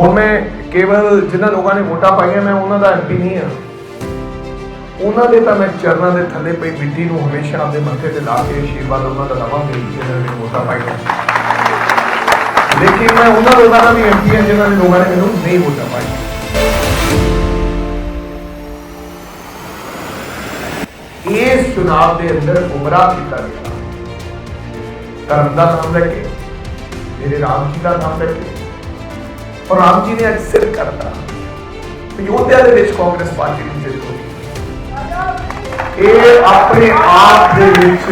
ਹੁਣ ਮੈਂ ਕੇਵਲ ਜਿਨ੍ਹਾਂ ਲੋਕਾਂ ਨੇ ਵੋਟਾਂ ਪਾਈਆਂ, ਮੈਂ ਉਹਨਾਂ ਦਾ ਐਮਪੀ ਨਹੀਂ ਹਾਂ। ਉਹਨਾਂ ਦੇ ਤਾਂ ਮੈਂ ਚਰਨਾਂ ਦੇ ਥੱਲੇ ਪਈ ਮਿੱਟੀ ਨੂੰ ਹਮੇਸ਼ਾ ਆਪਣੇ ਮੱਥੇ ਤੇ ਲਾ ਕੇ ਆਸ਼ੀਰਵਾਦ ਉਹਨਾਂ ਦਾ ਲਵਾਂਗੇ ਜਿਨ੍ਹਾਂ ਨੇ ਵੋਟਾਂ ਪਾਈਆਂ। ਲੇਕਿਨ ਮੈਂ ਉਹਨਾਂ ਲੋਕਾਂ ਦਾ ਵੀ ਐਮਪੀ ਹਾਂ, ਜਿਨ੍ਹਾਂ ਨੇ ਲੋਕਾਂ ਨੇ ਮੈਨੂੰ ਨਹੀਂ ਵੋਟਾਂ ਪਾਈਆਂ। ਇਸ ਚੁਣਾਵ ਦੇ ਅੰਦਰ ਗੁੰਮਰਾਹ ਕੀਤਾ ਗਿਆ। ਧਰਮ ਦਾ ਨਾਮ ਲੈ ਕੇ ਮੇਰੇ ਰਾਮ ਜੀ ਦਾ ਨਾਮ ਲੈ ਕੇ ਔਰ ਰਾਮ ਜੀ ਨੇ ਅੱਜ ਸਿਰ ਕਰਤਾ। ਅਯੋਧਿਆ ਦੇ ਵਿੱਚ ਕਾਂਗਰਸ ਪਾਰਟੀ ਦੀ ਜਿੱਤ ਹੋਈ ਇਹ ਆਪਣੇ ਆਪ ਦੇ ਵਿੱਚ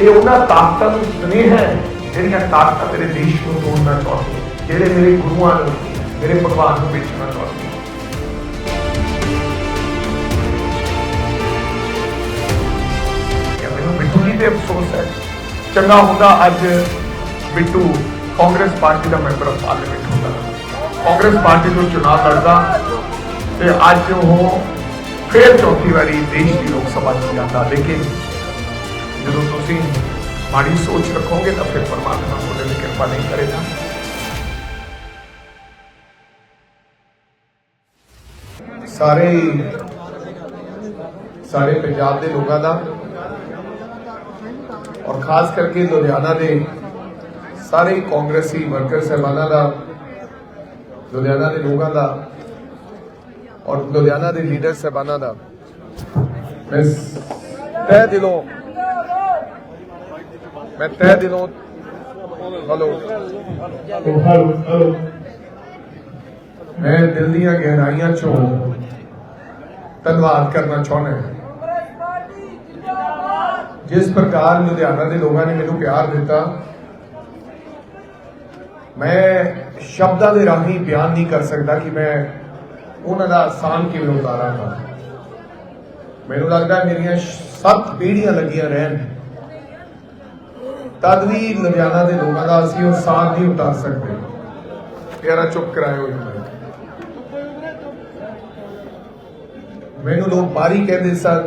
ਇਹ ਉਹਨਾਂ ਤਾਕਤਾਂ ਨੂੰ ਸੁਨੇਹਾ ਹੈ, ਜਿਹੜੀਆਂ ਤਾਕਤਾਂ ਮੇਰੇ ਦੇਸ਼ ਨੂੰ ਤੋੜਨਾ ਚਾਹੁੰਦੀਆਂ ਜਿਹੜੇ ਮੇਰੇ ਗੁਰੂਆਂ ਨੂੰ, ਮੇਰੇ ਭਗਵਾਨ ਨੂੰ ਵੇਚਣਾ ਚਾਹੁੰਦੀਆਂ ਮੈਨੂੰ ਬਿੱਟੂ ਜੀ ਤੇ ਅਫਸੋਸ ਹੈ। ਚੰਗਾ ਹੁੰਦਾ ਅੱਜ ਬਿੱਟੂ ਕਾਂਗਰਸ ਪਾਰਟੀ ਦਾ ਮੈਂਬਰ ਆਫ ਪਾਰਲੀਮੈਂਟ ਹੁੰਦਾ ਕਾਂਗਰਸ ਪਾਰਟੀ ਤੋਂ ਚੁਣਾਵ ਲੜਦਾ ਤੇ ਅੱਜ ਉਹ ਫਿਰ ਚੌਥੀ ਵਾਰੀ ਦੇਸ਼ ਦੀ ਲੋਕ ਸਭਾ ਚ ਜਾਂਦਾ। ਲੇਕਿਨ ਜਦੋਂ ਤੁਸੀਂ ਮਾੜੀ ਸੋਚ ਰੱਖੋਗੇ ਤਾਂ ਫਿਰ ਪਰਮਾਤਮਾ ਤੁਹਾਡੇ ਤੇ ਕਿਰਪਾ ਨਹੀਂ ਕਰੇਗਾ। ਸਾਰੇ ਸਾਰੇ ਪੰਜਾਬ ਦੇ ਲੋਕਾਂ ਦਾ ਔਰ ਖਾਸ ਕਰਕੇ ਲੁਧਿਆਣਾ ਦੇ ਸਾਰੇ ਕਾਂਗਰਸੀ ਵਰਕਰ ਸਹਿਬਾਨਾਂ ਦਾ, ਲੁਧਿਆਣਾ ਦੇ ਲੋਕਾਂ ਦਾ ਔਰ ਲੁਧਿਆਣਾ ਦੇ ਲੀਡਰ ਸਹਿਬਾਨਾਂ ਦਾ। ਮੈਂ ਤਹਿ ਦਿਲੋਂ, ਮੈਂ ਤਹਿ ਦਿਲੋਂ, ਹਲੋ। ਮੈਂ ਦਿਲ ਦੀਆਂ ਗਹਿਰਾਈਆਂ ਚੋਂ ਧੰਨਵਾਦ ਕਰਨਾ ਚਾਹੁੰਦਾ ਹਾਂ। ਜਿਸ ਪ੍ਰਕਾਰ ਲੁਧਿਆਣਾ ਦੇ ਲੋਕਾਂ ਨੇ ਮੈਨੂੰ ਪਿਆਰ ਦਿੱਤਾ ਮੈਂ ਸ਼ਬਦਾਂ ਦੇ ਰਾਹੀਂ ਬਿਆਨ ਨਹੀਂ ਕਰ ਸਕਦਾ ਕਿ ਮੈਂ ਉਹਨਾਂ ਦਾ ਆਸਾਨ ਕਿਵੇਂ ਉਤਾਰਾਂਗਾ ਮੈਨੂੰ ਲੱਗਦਾ ਮੇਰੀਆਂ ਸੱਤ ਪੀੜ੍ਹੀਆਂ ਲੱਗੀਆਂ ਰਹਿਣ। ਤਦ ਵੀ ਲੁਧਿਆਣਾ ਦੇ ਲੋਕਾਂ ਦਾ ਅਸੀਂ ਉਹ ਸਾਥ ਨਹੀਂ ਉਤਾਰ ਸਕਦੇ। ਪਿਆਰਾ, ਚੁੱਪ ਕਰਾਇਓ ਮੈਨੂੰ ਲੋਕ ਬਾਰੀ ਕਹਿੰਦੇ ਸਨ।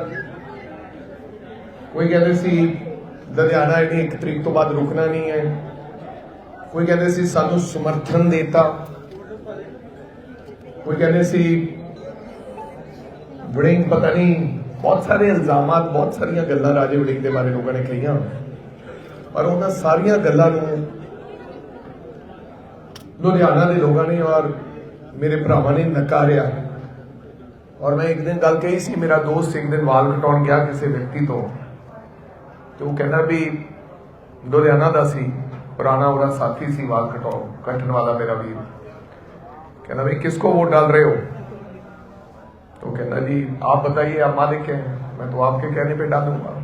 ਕੋਈ ਕਹਿੰਦੇ ਸੀ, ਲੁਧਿਆਣਾ ਇਹਨੇ ਇੱਕ ਤਰੀਕ ਤੋਂ ਬਾਅਦ ਰੁਕਣਾ ਨਹੀਂ ਹੈ। ਕੋਈ ਕਹਿੰਦੇ ਸੀ ਸਾਨੂੰ ਸਮਰਥਨ ਦੇਤਾ। ਕੋਈ ਕਹਿੰਦੇ ਸੀ ਵੜਿੰਗ ਪਤਾ ਨਹੀਂ ਬਹੁਤ ਸਾਰੇ ਇਲਜ਼ਾਮਾਂ ਬਹੁਤ ਸਾਰੀਆਂ ਗੱਲਾਂ ਰਾਜੇ ਵੜਿੰਗ ਦੇ ਬਾਰੇ ਲੋਕਾਂ ਨੇ ਕਹੀਆਂ। ਪਰ ਉਹਨਾਂ ਸਾਰੀਆਂ ਗੱਲਾਂ ਨੂੰ ਲੁਧਿਆਣਾ ਦੇ ਲੋਕਾਂ ਨੇ ਔਰ ਮੇਰੇ ਭਰਾਵਾਂ ਨੇ ਨਕਾਰਿਆ। ਔਰ ਮੈਂ ਇੱਕ ਦਿਨ ਗੱਲ ਕਹੀ ਸੀ, ਮੇਰਾ ਦੋਸਤ ਇੱਕ ਦਿਨ ਵਾਲ ਕਟਾਉਣ ਗਿਆ ਕਿਸੇ ਵਿਅਕਤੀ ਤੋਂ। ਤੇ ਉਹ ਕਹਿੰਦਾ ਵੀ ਲੁਧਿਆਣਾ ਦਾ ਸੀ। ਪੁਰਾਣਾ ਉਹਦਾ ਸਾਥੀ ਸੀ ਵਾਲ ਕਟਾਉ ਕੱਟਣ ਵਾਲਾ ਮੇਰਾ ਵੀਰ कहना भाई किसको वोट डाल रहे हो तो कहना जी आप बताइए आप मालिक हैं मैं तो आपके कहने पे डालूंगा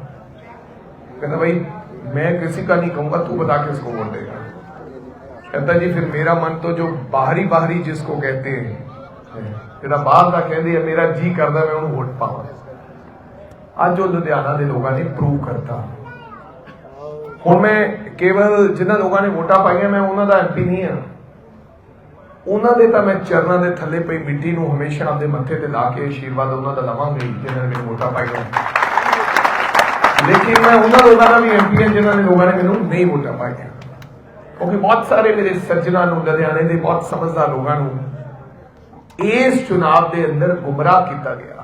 कहना भाई मैं किसी का नहीं कहूंगा तू बता किसको वोट देगा कहता जी फिर मेरा मन तो जो बाहरी बाहरी जिसको कहते हैं ਜਿਹੜਾ ਬਾਹਰ ਦਾ ਕਹਿੰਦੇ ਆ ਮੇਰਾ ਜੀ ਕਰਦਾ ਮੈਂ ਉਹਨੂੰ ਵੋਟ ਪਾਵਾਂ ਅੱਜ ਉਹ ਲੁਧਿਆਣਾ ਦੇ ਲੋਕਾਂ ਨੇ ਪ੍ਰੂਵ ਕਰਤਾ ਹੁਣ ਮੈਂ ਕੇਵਲ ਜਿਨ੍ਹਾਂ ਲੋਕਾਂ ਨੇ ਵੋਟਾਂ ਪਾਈਆਂ, ਮੈਂ ਉਹਨਾਂ ਦਾ ਐਮਪੀ ਨਹੀਂ ਹਾਂ। ਉਹਨਾਂ ਦੇ ਤਾਂ ਮੈਂ ਚਰਨਾਂ ਦੇ ਥੱਲੇ ਪਈ ਮਿੱਟੀ ਨੂੰ ਹਮੇਸ਼ਾ ਆਪਦੇ ਮੱਥੇ ਤੇ ਲਾ ਕੇ ਆਸ਼ੀਰਵਾਦ ਉਹਨਾਂ ਦਾ ਲਵਾਂਗੇ, ਜਿਨ੍ਹਾਂ ਨੇ ਮੈਨੂੰ ਵੋਟਾਂ ਪਾਈਆਂ। ਲੇਕਿਨ ਮੈਂ ਉਹਨਾਂ ਲੋਕਾਂ ਦਾ ਵੀ ਐਮਪੀ ਹਾਂ, ਜਿਨ੍ਹਾਂ ਨੇ ਲੋਕਾਂ ਨੇ ਮੈਨੂੰ ਨਹੀਂ ਵੋਟਾਂ ਪਾਈਆਂ। ਕਿਉਂਕਿ ਬਹੁਤ ਸਾਰੇ ਮੇਰੇ ਸੱਜਣਾ ਨੂੰ, ਲੁਧਿਆਣੇ ਦੇ ਬਹੁਤ ਸਮਝਦਾਰ ਲੋਕਾਂ ਨੂੰ ਇਸ ਚੁਣਾਵ ਦੇ ਅੰਦਰ ਗੁੰਮਰਾਹ ਕੀਤਾ ਗਿਆ।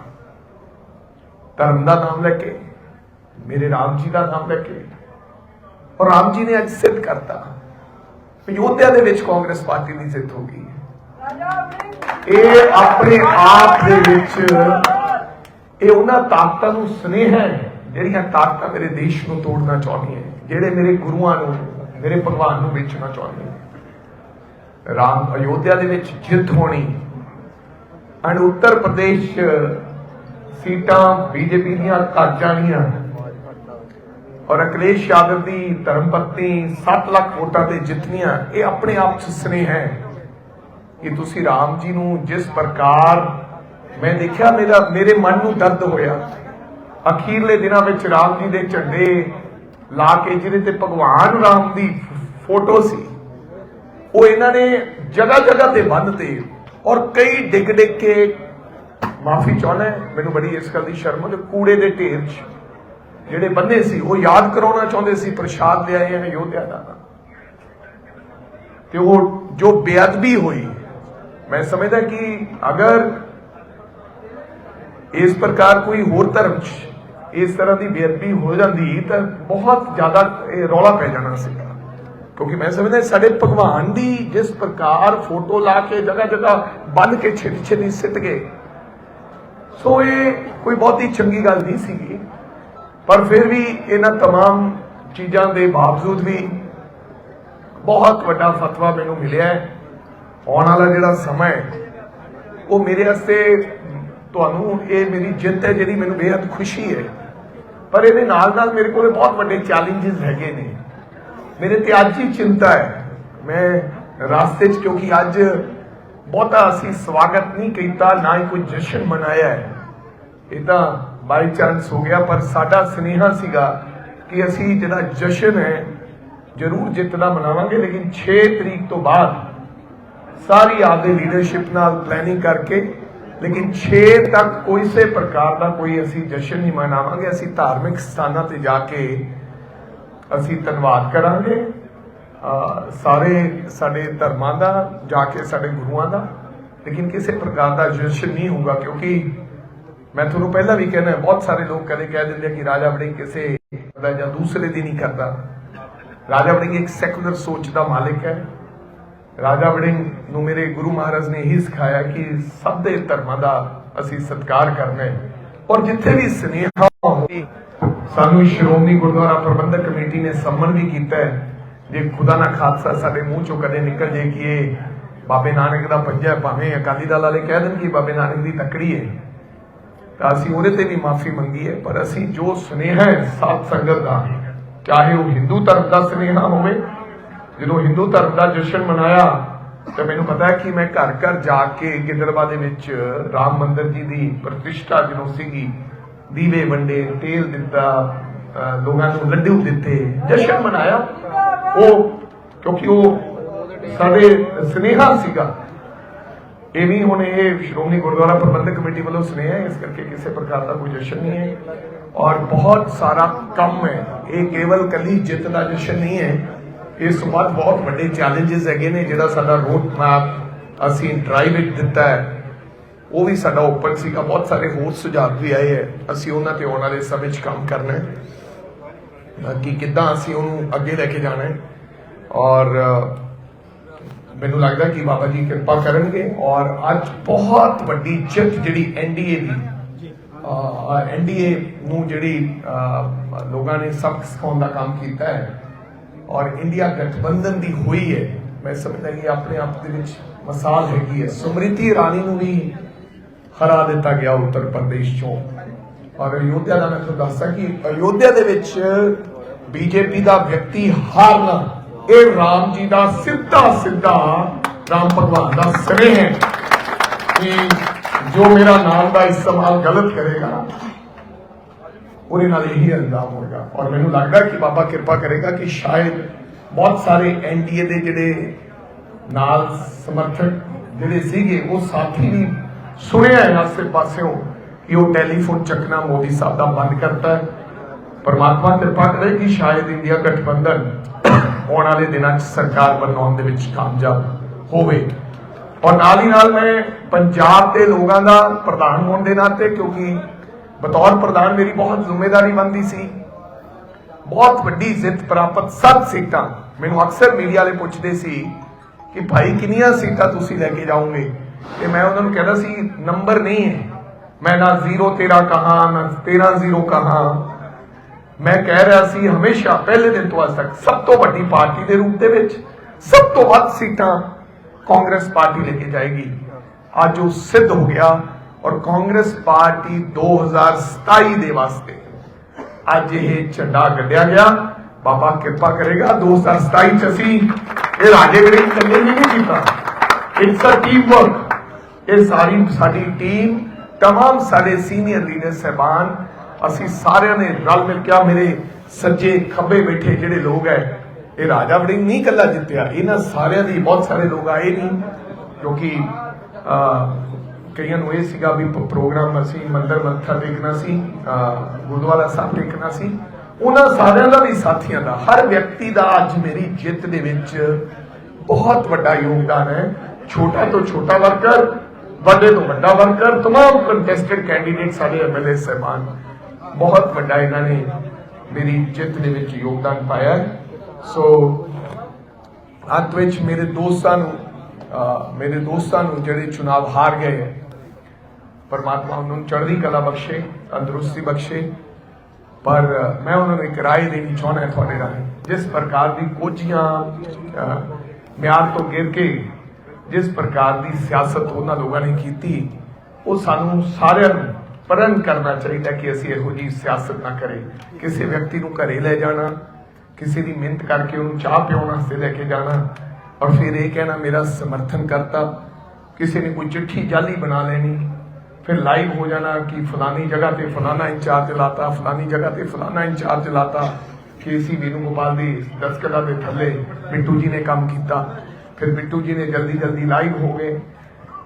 ਧਰਮ ਦਾ ਨਾਮ ਲੈ ਕੇ, ਮੇਰੇ ਰਾਮ ਜੀ ਦਾ ਨਾਮ ਲੈ ਕੇ ਔਰ ਰਾਮ ਜੀ ਨੇ ਅੱਜ ਸਿੱਧ ਕਰਤਾ ਅਯੋਧਿਆ ਦੇ ਵਿੱਚ ਕਾਂਗਰਸ ਪਾਰਟੀ ਦੀ ਜਿੱਤ ਹੋ ਗਈ ਇਹ ਆਪਣੇ ਆਪ ਦੇ ਵਿੱਚ ਇਹ ਉਹਨਾਂ ਤਾਕਤਾਂ ਨੂੰ ਸੁਨੇਹਾ ਹੈ, ਜਿਹੜੀਆਂ ਤਾਕਤਾਂ ਮੇਰੇ ਦੇਸ਼ ਨੂੰ ਤੋੜਨਾ ਚਾਹੁੰਦੀਆਂ ਜਿਹੜੇ ਮੇਰੇ ਗੁਰੂਆਂ ਨੂੰ, ਮੇਰੇ ਭਗਵਾਨ ਨੂੰ ਵੇਚਣਾ ਚਾਹੁੰਦੀਆਂ ਰਾਮ ਅਯੋਧਿਆ ਦੇ ਵਿੱਚ ਜਿੱਤ ਹੋਣੀ ਅਣ ਉੱਤਰ ਪ੍ਰਦੇਸ਼ ਸੀਟਾਂ, ਬੀਜੇਪੀ ਦੀਆਂ ਘੱਟ ਜਾਣੀਆਂ ਔਰ ਅਖਿਲੇਸ਼ ਯਾਦਵ ਦੀ ਧਰਮ ਪਤਨੀ 7 ਲੱਖ ਵੋਟਾਂ ਤੇ ਜਿੱਤਨੀਆਂ ਇਹ ਆਪਣੇ ਆਪ ਚ ਸਨੇਹ ਹੈ ਕਿ ਤੁਸੀਂ ਰਾਮ ਜੀ ਨੂੰ ਜਿਸ ਪ੍ਰਕਾਰ ਮੈਂ ਦੇਖਿਆ ਮੇਰਾ, ਮੇਰੇ ਮਨ ਨੂੰ ਦਰਦ ਹੋਇਆ, ਅਖੀਰਲੇ ਦਿਨਾਂ ਵਿੱਚ ਰਾਮ ਜੀ ਦੇ ਝੰਡੇ ਲਾ ਕੇ ਜਿਹਦੇ ਤੇ ਭਗਵਾਨ ਰਾਮ ਦੀ ਫੋਟੋ ਸੀ, ਉਹ ਇਹਨਾਂ ਨੇ ਜਗ੍ਹਾ ਜਗ੍ਹਾ ਤੇ ਬੰਨਤੇ ਔਰ ਕਈ ਡਿੱਗ ਡਿੱਗ ਕੇ, ਮਾਫੀ ਚਾਹੁੰਦਾ, ਮੈਨੂੰ ਬੜੀ ਇਸ ਗੱਲ ਦੀ ਸ਼ਰਮ ਹੈ ਕੂੜੇ ਦੇ ਢੇਰ 'ਚ ਜਿਹੜੇ ਬੰਦੇ ਸੀ, ਉਹ ਯਾਦ ਕਰਾਉਣਾ ਚਾਹੁੰਦੇ ਸੀ, ਪ੍ਰਸ਼ਾਦ ਲਿਆਏ ਹਨ ਯੋਧਿਆ ਦਾ ਤੇ ਉਹ ਜੋ ਬੇਅਦਬੀ ਹੋਈ, ਮੈਂ ਸਮਝਦਾ ਕਿ ਅਗਰ ਇਸ ਪ੍ਰਕਾਰ ਕੋਈ ਹੋਰ ਧਰਮ 'ਚ ਇਸ ਤਰ੍ਹਾਂ ਦੀ ਬੇਅਦਬੀ ਹੋ ਜਾਂਦੀ, ਤਾਂ ਬਹੁਤ ਜ਼ਿਆਦਾ ਇਹ ਰੌਲਾ ਪੈ ਜਾਣਾ ਸੀਗਾ ਕਿਉਂਕਿ ਮੈਂ ਸਮਝਦਾ ਸਾਡੇ ਭਗਵਾਨ ਦੀ ਜਿਸ ਪ੍ਰਕਾਰ ਫੋਟੋ ਲਾ ਕੇ ਜਗ੍ਹਾ ਜਗ੍ਹਾ ਬੰਨ ਕੇ ਛੇਤੀ ਛੇਤੀ ਸਿੱਟ ਗਏ, ਸੋ ਇਹ ਕੋਈ ਬਹੁਤੀ ਚੰਗੀ ਗੱਲ ਨਹੀਂ ਸੀਗੀ। ਪਰ ਫਿਰ ਵੀ ਇਹਨਾਂ तमाम ਚੀਜ਼ਾਂ ਦੇ ਬਾਵਜੂਦ ਵੀ ਬਹੁਤ ਵੱਡਾ ਫਤਵਾ ਮੈਨੂੰ ਮਿਲਿਆ ਹੈ। ਆਉਣ ਵਾਲਾ ਜਿਹੜਾ ਸਮਾਂ ਹੈ, ਉਹ ਮੇਰੇ ਵਾਸਤੇ ਤੁਹਾਨੂੰ, ਇਹ ਮੇਰੀ ਜਿੱਤ ਹੈ ਜਿਹੜੀ ਮੈਨੂੰ ਬੇहद ਖੁਸ਼ੀ ਹੈ। ਪਰ ਇਹਦੇ ਨਾਲ ਨਾਲ ਮੇਰੇ ਕੋਲੇ ਬਹੁਤ ਵੱਡੇ ਚੈਲੰਜਸ ਹੈਗੇ ਨੇ। ਮੇਰੇ ਤੇ ਅੱਜ ਹੀ ਚਿੰਤਾ ਹੈ। ਮੈਂ ਰਾਸਤੇ 'ਚ, ਕਿਉਂਕਿ ਅੱਜ ਬਹੁਤਾ ਅਸੀਂ ਸਵਾਗਤ ਨਹੀਂ ਕੀਤਾ, ਨਾ ਹੀ ਕੋਈ ਜਸ਼ਨ ਮਨਾਇਆ ਹੈ। ਇਹ ਤਾਂ ਬਾਈ ਚਾਂਸ ਹੋ ਗਿਆ, ਪਰ ਸਾਡਾ ਸੁਨੇਹਾ ਸੀਗਾ ਕਿ ਅਸੀਂ ਜਿਹੜਾ ਜਸ਼ਨ ਹੈ, ਜ਼ਰੂਰ ਜਿੱਤ ਦਾ ਮਨਾਵਾਂਗੇ, ਲੇਕਿਨ 6 ਤਰੀਕ ਤੋਂ ਬਾਅਦ ਸਾਰੀ ਆਪਦੇ ਲੀਡਰਸ਼ਿਪ ਨਾਲ ਪਲੈਨਿੰਗ ਕਰਕੇ, ਲੇਕਿਨ 6 ਤੱਕ ਕੋਈ ਸੇ ਪ੍ਰਕਾਰ ਦਾ ਕੋਈ ਅਸੀਂ ਜਸ਼ਨ ਨਹੀਂ ਮਨਾਵਾਂਗੇ, ਅਸੀਂ ਧਾਰਮਿਕ ਸਥਾਨਾਂ ਤੇ ਜਾ ਕੇ ਅਸੀਂ ਧੰਨਵਾਦ ਕਰਾਂਗੇ। ਸਾਰੇ ਸਾਡੇ ਧਰਮਾਂ ਦਾ, ਜਾ ਕੇ ਸਾਡੇ ਗੁਰੂਆਂ ਦਾ, ਲੇਕਿਨ ਕਿਸੇ ਪ੍ਰਕਾਰ ਦਾ ਜਸ਼ਨ ਨਹੀਂ ਹੋਊਗਾ, ਕਿਉਂਕਿ ਮੈਂ ਤੁਹਾਨੂੰ ਪਹਿਲਾਂ ਵੀ ਕਹਿੰਦਾ, ਬਹੁਤ ਸਾਰੇ ਲੋਕ ਕਦੇ ਕਹਿ ਦਿੰਦੇ ਆ ਕਿ ਰਾਜਾ ਵੜਿੰਗ ਕਿਸੇ ਦਾ ਜਾਂ ਦੂਸਰੇ ਦੀ ਨਹੀਂ ਕਰਦਾ। ਰਾਜਾ ਵੜਿੰਗ ਇੱਕ ਸੈਕੂਲਰ ਸੋਚ ਦਾ ਮਾਲਿਕ ਹੈ। ਰਾਜਾ ਵੜਿੰਗ ਨੂੰ ਮੇਰੇ ਗੁਰੂ ਮਹਾਰਾਜ ਨੇ ਇਹੀ ਸਿਖਾਇਆ ਕਿ ਸਭ ਦੇ ਧਰਮਾਂ ਦਾ ਅਸੀਂ ਸਤਿਕਾਰ ਕਰਨਾ ਹੈ। ਔਰ ਜਿੱਥੇ ਵੀ ਸਨੇਹਾ ਹੋਵੇ, ਸਾਨੂੰ ਸ਼੍ਰੋਮਣੀ ਗੁਰਦੁਆਰਾ ਪ੍ਰਬੰਧਕ ਕਮੇਟੀ ਨੇ ਸੰਮਨ ਵੀ ਕੀਤਾ ਹੈ। ਜੇ ਖੁਦਾ ਨਾ ਖਾਲਸਾ ਸਾਡੇ ਮੂੰਹ ਚੋਂ ਕਦੇ ਨਿਕਲ ਜੇ ਕਿ ਇਹ ਬਾਬੇ ਨਾਨਕ ਦਾ ਪੰਜਾ ਭਾਵੇਂ ਅਕਾਲੀ ਦਲ ਵਾਲੇ ਕਹਿ ਦੇਣ ਕਿ ਬਾਬੇ ਨਾਨਕ ਦੀ ਤਕੜੀ ਹੈ। ਤਾਂ ਅਸੀਂ ਉਹਦੇ ਤੇ ਵੀ ਮਾਫੀ ਮੰਗੀ ਹੈ, ਪਰ ਅਸੀਂ ਜੋ ਸੁਨੇਹਾ ਹੈ, ਸਾਧ ਸੰਗਤ ਦਾ, ਚਾਹੇ ਉਹ ਹਿੰਦੂ ਧਰਮ ਦਾ ਸੁਨੇਹਾ ਹੋਵੇ, ਜਦੋਂ ਹਿੰਦੂ ਧਰਮ ਦਾ ਜਸ਼ਨ ਮਨਾਇਆ, ਤੇ ਮੈਨੂੰ ਪਤਾ ਹੈ ਕਿ ਮੈਂ ਘਰ ਘਰ ਜਾ ਕੇ ਗਿੱਦੜਵਾ ਦੇ ਵਿੱਚ ਰਾਮ ਮੰਦਿਰ ਜੀ ਦੀ ਪ੍ਰਤਿਸ਼ਠਾ ਜਦੋਂ ਸੀਗੀ, ਦੀਵੇ ਵੰਡੇ, ਤੇਲ ਦਿੱਤਾ ਲੋਕਾਂ ਨੂੰ ਲੱਡੂ ਦਿੱਤੇ, ਜਸ਼ਨ ਮਨਾਇਆ, ਉਹ, ਕਿਉਂਕਿ ਉਹ ਸਾਡੇ ਸੁਨੇਹਾ ਸੀਗਾ ਇਹ ਵੀ ਹੁਣ ਇਹ ਸ਼੍ਰੋਮਣੀ ਗੁਰਦੁਆਰਾ ਪ੍ਰਬੰਧਕ ਕਮੇਟੀ ਵੱਲੋਂ ਸੁਨੇਹਾ ਇਸ ਕਰਕੇ ਕਿਸੇ ਪ੍ਰਕਾਰ ਦਾ ਕੋਈ ਜਸ਼ਨ ਨਹੀਂ ਹੈ। ਔਰ ਬਹੁਤ ਸਾਰਾ ਕੰਮ ਹੈ। ਇਹ ਕੇਵਲ ਕੱਲੀ ਜਿੱਤ ਦਾ ਜਸ਼ਨ ਨਹੀਂ ਹੈ। ਇਸ ਤੋਂ ਬਾਅਦ ਬਹੁਤ ਵੱਡੇ ਚੈਲੰਜਸ ਹੈਗੇ ਨੇ, ਜਿਹੜਾ ਸਾਡਾ ਰੋਡ ਮੈਪ ਅਸੀਂ ਡਰਾਈਵ ਇਟ ਦਿੱਤਾ ਹੈ। ਉਹ ਵੀ ਸਾਡਾ ਓਪਨ ਸੀਗਾ। ਬਹੁਤ ਸਾਰੇ ਹੋਰ ਸੁਝਾਅ ਵੀ ਆਏ ਹੈ। ਅਸੀਂ ਉਹਨਾਂ ਤੇ ਆਉਣ ਵਾਲੇ ਸਮੇਂ 'ਚ ਕੰਮ ਕਰਨਾ ਹੈ। ਕਿ ਕਿੱਦਾਂ ਅਸੀਂ ਉਹਨੂੰ ਅੱਗੇ ਲੈ ਕੇ ਜਾਣਾ ਹੈ। ਔਰ ਮੈਨੂੰ ਲੱਗਦਾ ਕਿ ਬਾਬਾ ਜੀ ਕਿਰਪਾ ਕਰਨਗੇ ਔਰ ਅੱਜ ਬਹੁਤ ਵੱਡੀ ਜਿੱਤ ਜਿਹੜੀ ਐਨਡੀਏ ਦੀ ਐਨਡੀਏ ਨੂੰ ਜਿਹੜੀ ਲੋਕਾਂ ਨੇ ਸਬਕ ਸਿਖਾਉਣ ਦਾ ਕੰਮ ਕੀਤਾ ਹੈ ਔਰ ਇੰਡੀਆ ਗਠਬੰਧਨ ਦੀ ਹੋਈ ਹੈ। ਮੈਂ ਸਮਝਦਾ ਕਿ ਆਪਣੇ ਆਪ ਦੇ ਵਿੱਚ ਮਿਸਾਲ ਹੈਗੀ ਹੈ। ਸਮ੍ਰਿਤੀ ਇਰਾਨੀ ਨੂੰ ਵੀ ਹਰਾ ਦਿੱਤਾ ਗਿਆ ਉੱਤਰ ਪ੍ਰਦੇਸ਼ ਚੋਂ। ਔਰ ਅਯੋਧਿਆ ਦਾ ਮੈਂ ਤੁਹਾਨੂੰ ਦੱਸਦਾ ਕਿ ਅਯੋਧਿਆ ਦੇ ਵਿੱਚ ਬੀਜੇਪੀ ਦਾ ਵਿਅਕਤੀ ਹਾਰਨਾ ਇਹ ਰਾਮ ਜੀ ਦਾ ਸਿੱਧਾ ਸਿੱਧਾ ਰਾਮ ਭਗਵਾਨ ਦਾ ਸਨੇਹ ਹੈ। ਕਿ ਜੋ ਮੇਰਾ ਨਾਮ ਦਾ ਇਸਤੇਮਾਲ ਗਲਤ ਕਰੇਗਾ, ਉਹਦੇ ਨਾਲ ਇਹੀ ਅੰਜਾਮ ਹੋਏਗਾ। ਔਰ ਮੈਨੂੰ ਲੱਗਦਾ ਕਿ ਬਾਬਾ ਕਿਰਪਾ ਕਰੇਗਾ ਕਿ ਸ਼ਾਇਦ ਬਹੁਤ ਸਾਰੇ ਐਨਡੀਏ ਦੇ ਜਿਹੜੇ ਨਾਲ ਸਮਰਥਕ ਜਿਹੜੇ ਸੀਗੇ, ਉਹ ਸਾਥੀ ਵੀ ਸੁਣਿਆ ਹੈ ਆਸੇ ਪਾਸਿਓਂ ਕਿ ਉਹ ਟੈਲੀਫੋਨ ਚੱਕਣਾ ਮੋਦੀ ਸਾਹਿਬ ਦਾ ਬੰਦ ਕਰਤਾ ਹੈ। ਪਰਮਾਤਮਾ ਕਿਰਪਾ ਕਰੇ ਕਿ ਸ਼ਾਇਦ ਇੰਡੀਆ ਗਠਬੰਧਨ ਆਉਣ ਵਾਲੇ ਦਿਨਾਂ 'ਚ ਸਰਕਾਰ ਬਣਾਉਣ ਦੇ ਵਿੱਚ ਕਾਮਯਾਬ ਹੋਵੇ। ਔਰ ਨਾਲ ਹੀ ਨਾਲ ਮੈਂ ਪੰਜਾਬ ਦੇ ਲੋਕਾਂ ਦਾ ਪ੍ਰਧਾਨ ਹੋਣ ਦੇ ਨਾਤੇ, ਕਿਉਂਕਿ ਬਤੌਰ ਪ੍ਰਧਾਨ ਮੇਰੀ ਬਹੁਤ ਜ਼ਿੰਮੇਵਾਰੀ ਬਣਦੀ ਸੀ। ਬਹੁਤ ਵੱਡੀ ਜਿੱਤ ਪ੍ਰਾਪਤ ਸੱਤ ਸੀਟਾਂ ਮੈਨੂੰ ਅਕਸਰ ਮੀਡੀਆ ਵਾਲੇ ਪੁੱਛਦੇ ਸੀ ਕਿ ਭਾਈ ਕਿੰਨੀਆਂ ਸੀਟਾਂ ਤੁਸੀਂ ਲੈ ਕੇ ਜਾਓਗੇ? ਤੇ ਮੈਂ ਉਹਨਾਂ ਨੂੰ ਕਹਿੰਦਾ ਸੀ, ਨੰਬਰ ਨਹੀਂ ਹੈ। ਮੈਂ ਨਾ 0 13 ਕਹਾ, ਨਾ 13 0 ਕਹਾ। ਮੈਂ ਕਹਿ ਰਿਹਾ ਸੀ ਹਮੇਸ਼ਾ ਪਹਿਲੇ ਦਿਨ ਤੋਂ ਅੱਜ ਤੱਕ ਸਭ ਤੋਂ ਵੱਡੀ ਪਾਰਟੀ ਦੇ ਰੂਪ ਦੇ ਵਿੱਚ ਸਭ ਤੋਂ ਵੱਧ ਸੀਟਾਂ ਕਾਂਗਰਸ ਪਾਰਟੀ ਲੈ ਕੇ ਜਾਏਗੀ ਅੱਜ ਉਹ ਸਿੱਧ ਹੋ ਗਿਆ ਔਰ ਕਾਂਗਰਸ ਪਾਰਟੀ 2027 ਦੇ ਵਾਸਤੇ ਅੱਜ ਇਹ ਝੰਡਾ ਗੱਡਿਆ ਗਿਆ ਬਾਬਾ ਕਿਰਪਾ ਕਰੇਗਾ 2027 ਚ ਅਸੀਂ ਇਹ ਰਾਜੇ ਗੜੇ ਇਕੱਲੇ ਵੀ ਨਹੀਂ ਕੀਤਾ ਇਟਸ ਅ ਟੀਮ ਵਰਕ ਇਹ ਸਾਰੀ ਸਾਡੀ ਟੀਮ तमाम ਸਾਡੇ ਸੀਨੀਅਰ ਲੀਡਰ ਸਹਿਬਾਨ ਅਸੀਂ ਸਾਰਿਆਂ ਨੇ ਰਲ ਮਿਲ ਕੇ ਆ ਮੇਰੇ ਸੱਜੇ ਖੱਬੇ ਬੈਠੇ ਜਿਹੜੇ ਲੋਕ ਹੈ ਇਹ ਰਾਜਾ ਵੜਿੰਗ ਨਹੀਂ ਇਕੱਲਾ ਜਿੱਤਿਆ ਇਹਨਾਂ ਸਾਰਿਆਂ ਦੀ ਬਹੁਤ ਸਾਰੇ ਲੋਕ ਆਏ ਨਹੀਂ ਕਿਉਂਕਿ ਅਹ, ਕਈਆਂ ਨੂੰ ਇਹ ਸੀਗਾ ਵੀ ਪ- ਪ੍ਰੋਗਰਾਮ ਅਸੀਂ ਮੰਦਰ ਮੱਥਾ ਟੇਕਣਾ ਸੀ ਅਹ, ਗੁਰਦੁਆਰਾ ਸਾਹਿਬ ਟੇਕਣਾ ਸੀ ਉਹਨਾਂ ਸਾਰਿਆਂ ਦਾ ਵੀ ਸਾਥੀਆਂ ਦਾ ਹਰ ਵਿਅਕਤੀ ਦਾ ਅੱਜ ਮੇਰੀ ਜਿੱਤ ਦੇ ਵਿੱਚ ਬਹੁਤ ਵੱਡਾ ਯੋਗਦਾਨ ਹੈ ਛੋਟਾ ਤੋਂ ਛੋਟਾ ਵਰਕਰ ਵੱਡੇ ਤੋਂ ਵੱਡਾ ਵਰਕਰ तमाम ਕੰਟੈਸਟਡ ਕੈਂਡੀਡੇਟ ਸਾਡੇ ਐਮਐਲਏ ਸਹਿਬਾਨ ਬਹੁਤ ਵੱਡਾ ਇਹਨਾਂ ਨੇ ਮੇਰੀ ਜਿੱਤ ਦੇ ਵਿੱਚ ਯੋਗਦਾਨ ਪਾਇਆ ਸੋ ਅੰਤ ਵਿੱਚ ਮੇਰੇ ਦੋਸਤਾਂ ਨੂੰ ਮੇਰੇ ਦੋਸਤਾਂ ਨੂੰ ਜਿਹੜੇ ਚੁਣਾਵ ਹਾਰ ਗਏ ਪਰਮਾਤਮਾ ਉਹਨਾਂ ਨੂੰ ਚੜ੍ਹਦੀ ਕਲਾ ਬਖਸ਼ੇ, ਤੰਦਰੁਸਤੀ ਬਖਸ਼ੇ। ਪਰ ਮੈਂ ਉਹਨਾਂ ਨੂੰ ਇੱਕ ਰਾਏ ਦੇਣੀ ਚਾਹੁੰਦਾ ਤੁਹਾਡੇ ਰਾਹੀਂ। ਜਿਸ ਪ੍ਰਕਾਰ ਦੀ ਕੋਝੀਆਂ ਮਿਆਰ ਤੋਂ ਗਿਰ ਕੇ, ਜਿਸ ਪ੍ਰਕਾਰ ਦੀ ਸਿਆਸਤ ਉਹਨਾਂ ਲੋਕਾਂ ਨੇ ਕੀਤੀ, ਉਹ ਸਾਨੂੰ ਸਾਰਿਆਂ ਨੂੰ ਪਰਨ ਕਰਨਾ ਚਾਹੀਦਾ ਕਿ ਅਸੀਂ ਇਹੋ ਜਿਹੀ ਸਿਆਸਤ ਨਾ ਕਰੇ। ਕਿਸੇ ਵਿਅਕਤੀ ਨੂੰ ਘਰੇ ਲੈ ਜਾਣਾ, ਕਿਸੇ ਦੀ ਮਿਹਨਤ ਕਰਕੇ ਉਹਨੂੰ ਚਾਹ ਪਿਉਣ ਵਾਸਤੇ ਲੈ ਕੇ ਜਾਣਾ ਔਰ ਫਿਰ ਇਹ ਕਹਿਣਾ, ਮੇਰਾ ਸਮਰਥਨ ਕਰਤਾ। ਕਿਸੇ ਨੇ ਕੋਈ ਚਿੱਠੀ ਜਾਲੀ ਬਣਾ ਲੈਣੀ, ਫਿਰ ਲਾਈਵ ਹੋ ਜਾਣਾ ਕਿ ਫਲਾਨੀ ਜਗ੍ਹਾ ਤੇ ਫਲਾਨਾ ਇੰਚਾਰਜ ਲਾਤਾ ਫਲਾਨੀ ਜਗ੍ਹਾ ਤੇ ਫਲਾਨਾ ਇੰਚਾਰਜ ਲਾਤਾ ਕਿ ਵੀਨੂ ਗੋਪਾਲ ਦੀ ਦਸਕਦਾ ਦੇ ਥੱਲੇ ਬਿੱਟੂ ਜੀ ਨੇ ਕੰਮ ਕੀਤਾ। ਫਿਰ ਬਿੱਟੂ ਜੀ ਨੇ ਜਲਦੀ ਜਲਦੀ ਲਾਈਵ ਹੋ ਗਏ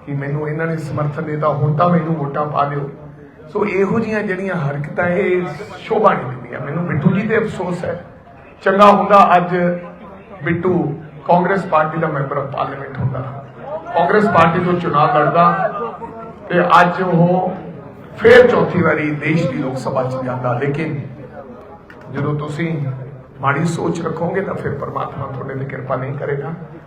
ਕਿ ਮੈਨੂੰ ਇਹਨਾਂ ਨੇ ਸਮਰਥਨ ਦਿੱਤਾ, ਹੁਣ ਤਾਂ ਮੈਨੂੰ ਵੋਟਾਂ ਪਾ ਦਿਓ। ਸੋ ਇਹੋ ਜੀਆਂ ਜਿਹੜੀਆਂ ਹਰਕਤਾਂ ਇਹ ਸ਼ੋਭਾ ਨਹੀਂ ਦਿੰਦੀਆਂ। ਮੈਨੂੰ ਬਿੱਟੂ ਜੀ ਤੇ ਅਫਸੋਸ ਹੈ। ਚੰਗਾ ਹੁੰਦਾ ਅੱਜ ਬਿੱਟੂ ਕਾਂਗਰਸ ਪਾਰਟੀ ਦਾ ਮੈਂਬਰ ਆਫ ਪਾਰਲੀਮੈਂਟ ਹੁੰਦਾ। ਕਾਂਗਰਸ ਪਾਰਟੀ ਤੋਂ ਚੁਣਾਵ ਲੜਦਾ ਤੇ ਅੱਜ ਉਹ ਫੇਰ ਚੌਥੀ ਵਾਰੀ ਦੇਸ਼ ਦੀ ਲੋਕ ਸਭਾ ਚ ਜਾਂਦਾ। ਲੇਕਿਨ ਜਦੋਂ ਤੁਸੀਂ ਮਾੜੀ ਸੋਚ ਰੱਖੋਗੇ ਤਾਂ ਫਿਰ ਪਰਮਾਤਮਾ ਤੁਹਾਡੇ ਤੇ ਕਿਰਪਾ ਨਹੀਂ ਕਰੇਗਾ।